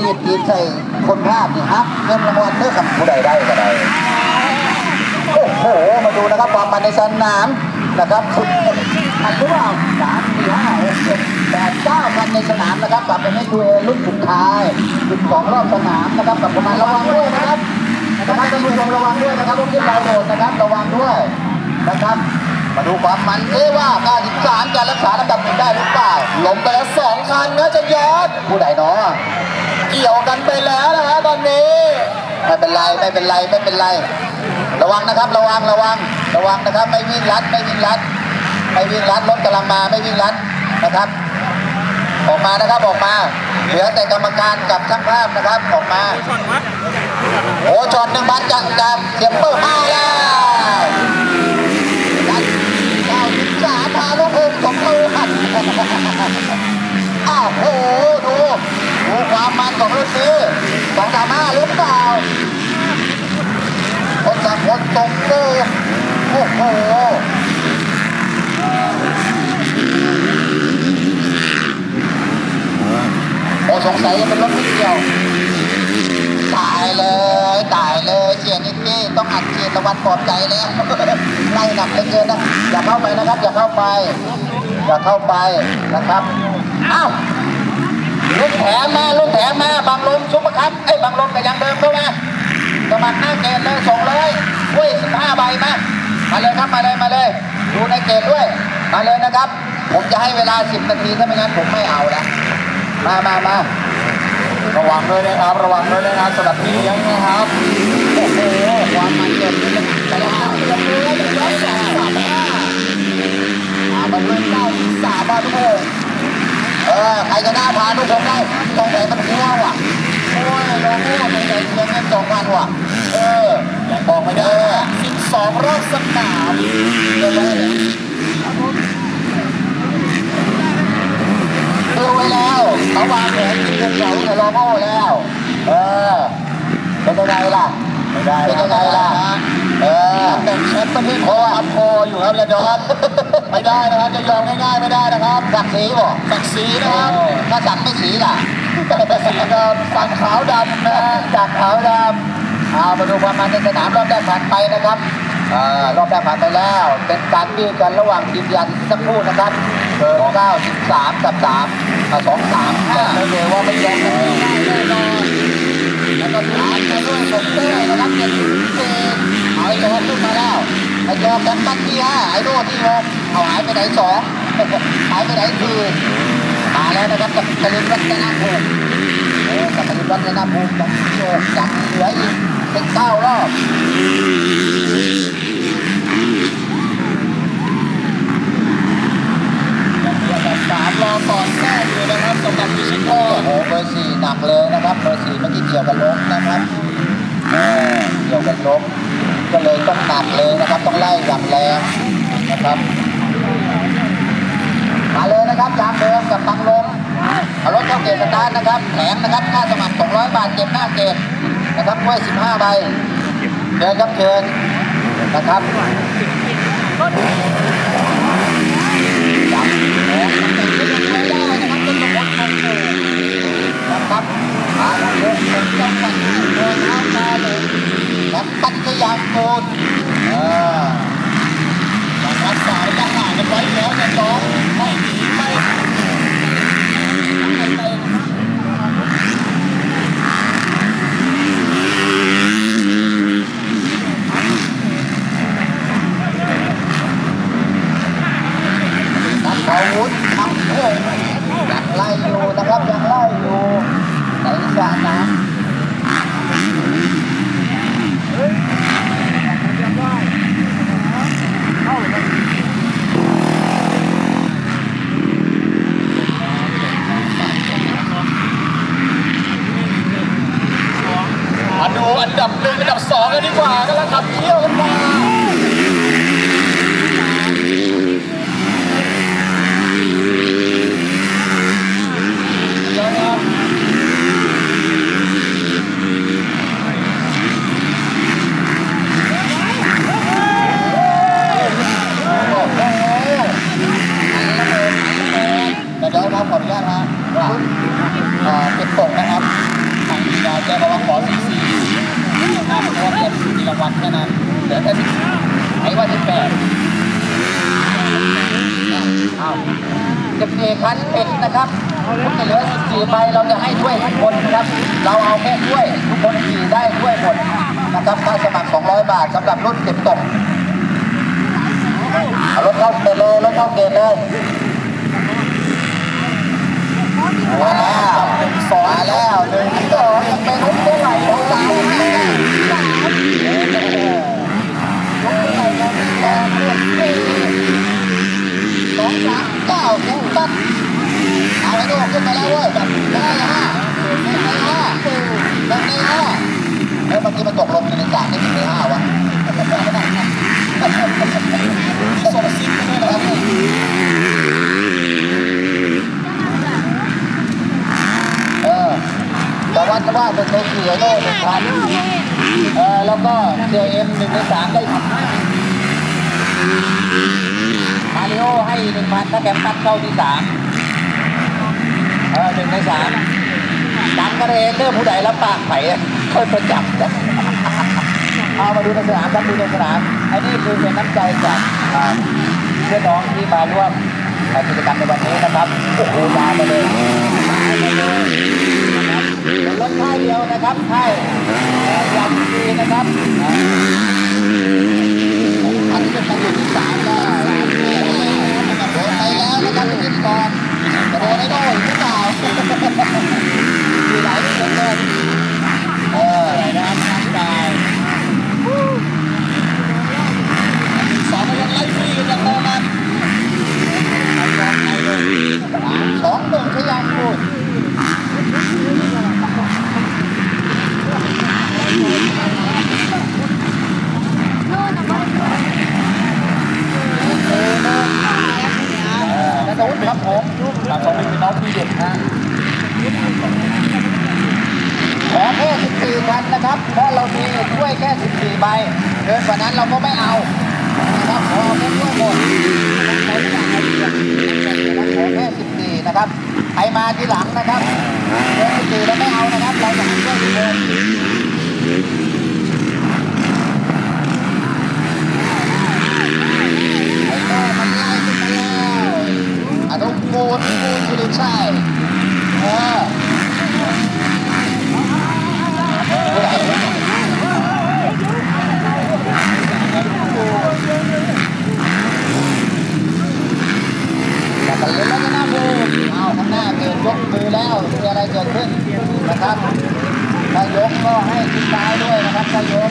นี่ตีใส่คนภาพนี่ครับเงินรางวัลเด้อครับผู้ใดได้ก็ได้โอ้โหมาดูนะครับความมันในสนามนะครับสุดอันหรือเปล่าสามสี่ห้าหกเจ็ดแปดเก้าคันในสนามนะครับกลับไปให้ดูเอรุ่นสุดท้ายจุดของรอบสนามนะครับกับประมาณระวังด้วยนะครับนะครับท่านผู้ชมระวังด้วยนะครับพวกที่เราโดดนะครับระวังด้วยนะครับมาดูความมันเอ๊ะว่า93จะรักษาลำดับหนึ่งได้หรือเปล่าล้มไปแล้วสองคันนะจะยอดผู้ใดเนาะ เกี่ยวกันไปแล้วนะฮะตอนนี้ ไม่เป็นไรไม่เป็นไรไม่เป็นไร ระวังนะครับระวังระวังระวังนะครับ ไม่วิ่งลัดไม่วิ่งลัดไม่วิ่งลัดรถกำลังมาไม่วิ่งลัดนะครับ ออกมานะครับออกมาเหลือแต่กรรมการกับช่างภาพนะครับออกมาโอ้จอดหนึ่งพันจังจังเสียงเปิดมาแล้วดันเก้าสิบสามพาลูกอมสองมือหันอ้าวโอ้โหดู ดูความมันของรุ่นนี้สองสามห้าหรือเปล่าคนสังคนตรงเลยโอ้โหโอ้สงสัยจะเป็นรถนิดเดียว ตายเลยตายเลยเสียนิกกี้ต้องอัดเฉีดตะวันปลอบใจแล้วไล่หนักเกินนะอย่าเข้าไปนะครับ อย่าเข้าไป อย่าเข้าไปนะครับอ้าว รุ่นแถมมารุ่นแถมมาบางลมซุปเปอร์คัพเอ้บางลมแต่ยังเดิมเข้ามาสมัครหน้าเกตเลยส่งเลยด้วยสิบห้าใบมามาเลยครับมาเลยมาเลยดูในเกตด้วย มาเลยนะครับ ผมจะให้เวลา10นาทีถ้าไม่งั้นผมไม่เอาล้วมามามาระวังด้วยนะครับ ระวังด้วยนะครับสำหรับพี่เลี้ยงนะครับโอ้โหความมันเกิดขึ้นไปแล้วจะดูแล้วจะย้อนสองสามห้าอามาด้วยเก้าสามมาทุกคน เออใครจะหน้าพาทุกคนได้ตรงไหนมันหัวว่ะโอ้ยลองหัวตรงไหนเงินเงินสองพันว่ะเออบอกไม่ได้สิบสองรอบสนามเดี๋ยวไว้เลยดูไว้แล้วเขาวางแผนยิงกันเขาแต่รอโม่แล้ว เออเป็นยังไงล่ะไม่ได้เป็นยังไงล่ะเออเป็นแชมป์ประเทศโคอัพโคอยู่ครับระดอน ไม่ได้นะครับจะยอมง่ายๆไม่ได้นะครับสักสีบ่สักสีนะครับถ้าสักไม่สีล่ะสีครับสักขาวดำนะสักขาวดำเอามาดูความมันในสนามรอบแรกผ่านไปนะครับอ่ารอบแรกผ่านไปแล้ว เป็นการบีบกันระหว่างทีมยันสักครู่นะครับเบอร์เก้าสิบสามกับสามอ่าสองสามบอกได้เลยว่าไม่ยอมกันง่ายๆแน่นอนแล้วก็ถามไปด้วยสมเต้ยนะครับเจ็ดสิบเจ็ดเอาไอ้โดนขึ้นมาแล้วไอ้โดนกันตั้งที่ห้าไอ้โดนที่หก เอาหายไปไหนสองหายไปไหนคือมาแล้วนะครับกับกลินวัฒนภูมิเออกับกลินวัฒนภูมิต้องโยกจังเหลืออีกเป็นเก้ารอบ สามรอก่อนแรกเลยนะครับสำหรับพิชิตพ โอ้ ร โหเบอร์สี่หนักเลยนะครับเบอร์สี่เมื่อกี้เกี่ยวกับล้มนะครับเออเกี่ยวกับล้มก็เลยต้องหนักเลยนะครับ ต้องไล่อย่างแรงนะครับ มาเลยนะครับยามเดิมกับบังลมเอารถเข้าเกตสตาร์ทนะครับแถมนะครับค่าสมัคร 200 บาท เก็บหน้าเกตนะครับกล้วย15ใบเชิญครับเชิญนะครับจับแถมเป็นไม่ได้นะครับต้นมะม่วงคงนะครับมาเลยเป็นจังหวัดเดินทางมาเลยและปัญญาโกนเออรักษาระยะห่างกันไว้แล้วนี่ยน้องไม่หนีไม่ไม่เตะ นักอาวุธทำเพื่อยังไล่อยู่นะครับยังไล่อยู่ในสระน้ำ มาดูอันดับหนึ่งอันดับสองกันดีก ว่ากันแล้วครับเที่ยวกันมาเดี๋ยวนะครับ โอ้โหเดี๋ยวเดี๋ยวครับขออนุญาตนะว่าเอ่อเก็บตกนะครับ แกบอกว่าขอสี่สี่นะเพราะว่าแกมีรางวัลแค่นั้นเหลือแค่สิบไอ้ว่าสิบแปด อ้าวี่พันเป็ดนะครับคุณจะเหลือสิบสี่ใบเราจะให้ถ้วยทุกคนนะครับ เราเอาแค่ถ้วยทุกคนขี่ได้ถ้วยหมดนะครับค่าสมัคร 200 บาทสำหรับรุ่นเก็บตกเอารถเข้าเกตเลยรถเข้าเกณฑ์เลยว้าวหนึ่งสองแล้วหนึ่งสองยังเป็นรุ่นเท่าไหร่ของเราสองสามเเอาไปดูขึ้นมาแล้วเว้ยแบบได้ห้าหนึ่งในห้าหนึ่งในห้าเฮ้ยเมื่อกี้มันตกลงในกลางได้หนึ่งในห้าวะส่งซิกไปด้วยนะครับเออแต่ว่าจะว่าเป็นตัวเสียโล่หนึ่งพันเออแล้วก็เสียเอ็มหนึ่งในสามได้มาริโอ ให้หนึ่งพันถ้าแกมปัดเข้าที่สามเออหนึ่งในสามดันกันเองเด้อผู้ใดรับปากไผ่ค่อยประจับนะเอามาดูในสนามครับดูในสนามอันนี้คือเป็นน้ำใจจากเพื่อนน้องที่มาร่วมกิจกรรมในวันนี้นะครับโอ้โหยาวมาเลยมาเลยนะครับเป็นรถค่ายเดียวนะครับค่ายยางดีนะครับอันนี้เป็นการอยู่ที่สามแล้ว นไปแล้วนะครับเป็นพิธีกรจะโดนได้ด้วยหรือเปล่ามีหลายเรื่องเลยเออนะครับน้ำใจ สองก็ยังไล่ฟรีกันอย่างโนมัน สองหนึ่งชยามพูด กระตุ้นครับผม สามสองเป็นน้องพี่เด็กนะ ขอแค่14คันนะครับ เพราะเรามีถ้วยแค่ 14 ใบ เกินกว่านั้นเราก็ไม่เอานะครับขอแค่ถ้วยหมดขอแค่14นะครับใครมาทีหลังนะครับเกิน14เราไม่เอานะครับ เราจะให้ถ้วยทุกคนไอ้แม่มันไล่ขึ้นมาแล้อนุกูลกูลสุริชัยเออ แต่ก็เห็นแล้วก็น่าดูเอาข้างหน้าเกิดยกมือแล้วมีอะไรเกิดขึ้นนะครับถ้ายกก็ให้ชิดซ้ายด้วยนะครับถ้ายก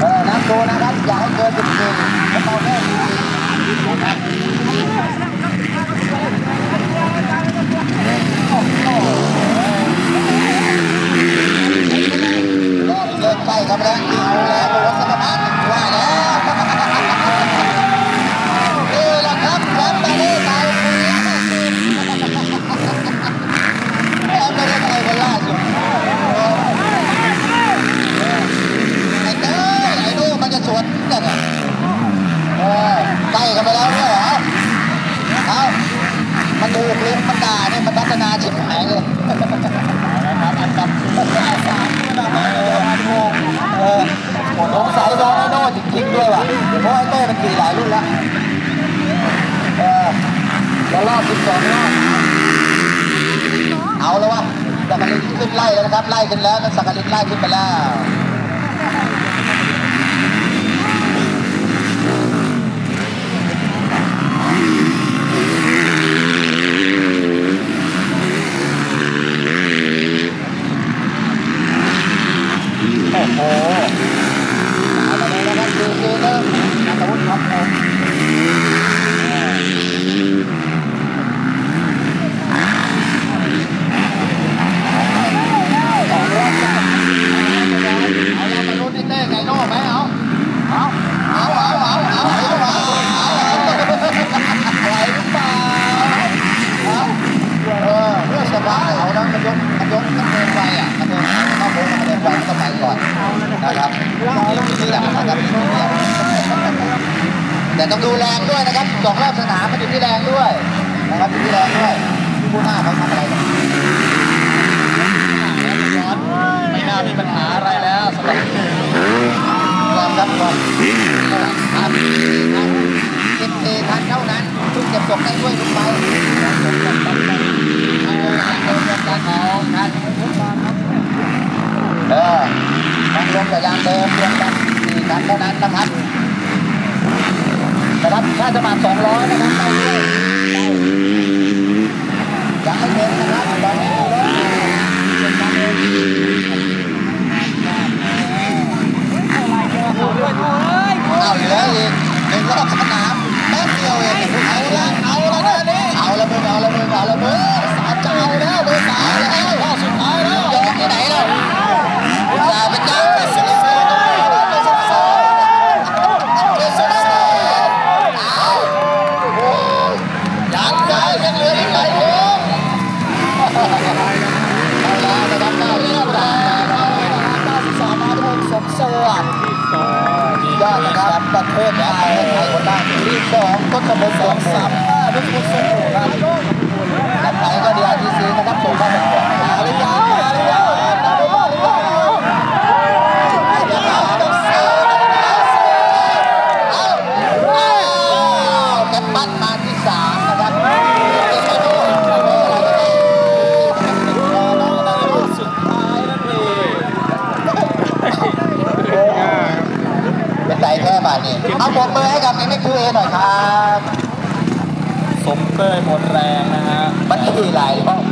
เออนับดูนะครับอย่าให้เกินสิบสี่จะเอาแค่สิบสี่นะครับโอ้โหรอบเลิกใกล้ครับแล้วเอาแล้วรถสมบัติว่าแล้ว นี่แหละครับแชมป์ประเทศไทยปีล่าสุดแชมป์ประเทศไทยคนล่าสุดไอ้เต้ยไอ้ลูกมันจะสวนกันอะเอ อใกล้กันไปแล้วด้วยเหรอเอามันดูคลิปมันด่าเนี่ยมันพัฒนาชิบหายเลยนะครับอันดับสามอันดับเออเออสงสัยโดนไอ้โน่จริงๆด้วยว่ะเพราะไอ้เต้มันขี่หลายรุ่นแล้วเออแล้วรอบสิบสองรอบเอาแล้ววะสักกลินขึ้นไล่แล้วนะครับไล่ขึ้นแล้วนะสักกลินไล่ขึ้นไปแล้ว นะครับนี่แหละนะครับนี่แหละแต่ต้องดูแรงด้วยนะครับสองรอบสนามมันอยู่ที่แรงด้วยนะครับอยู่ที่แรงด้วยคู่หน้าเขาทำอะไรกันไม่น่ามีปัญหาอะไรแล้วสำหรับความครับความครับสิบสี่ทันเท่านั้นทุกเก็บตกได้ด้วยทุกไปเออมัน ลงกับยางเดิมรวมกันสี่ทันเท่านั้นนะครับนะครับถ้าจะมาสองร้อยนะครับได้ด้วยยังไม่เต็มนะครับตอนนี้รถเป็นการเดินเอาอยู่แล้วอีกหนึ่งรอบสนามแป๊บเดียวเองเอาละเอาละนะนี่เอาละมึงเอาละมึงเอาละมึงสามจะเอาแล้วเบอร์สามแล้วรอบสุดท้ายแล้วยอมที่ไหนแล้วอุตส่าห์เป็นยักษ์เป็นสุดโซ่เป็นสุดโซ่เป็นสุดโซ่เอาโอ้ยยังได้ยังเหลืออีกหลายโค้งเอาละนะครับได้เรื่องราวเอาละสามมาทุกสมสวัสดิ์ ยอดนะครับประ เทศไทยไทยคนได้ที่สองก็จะเป็นสองสาม นี้เอาปมมือให้กับเอ็มเอ็กซ์เอหน่อยครับ สมเต้ยหมดแรงนะฮะ มันขี่หลายรอบ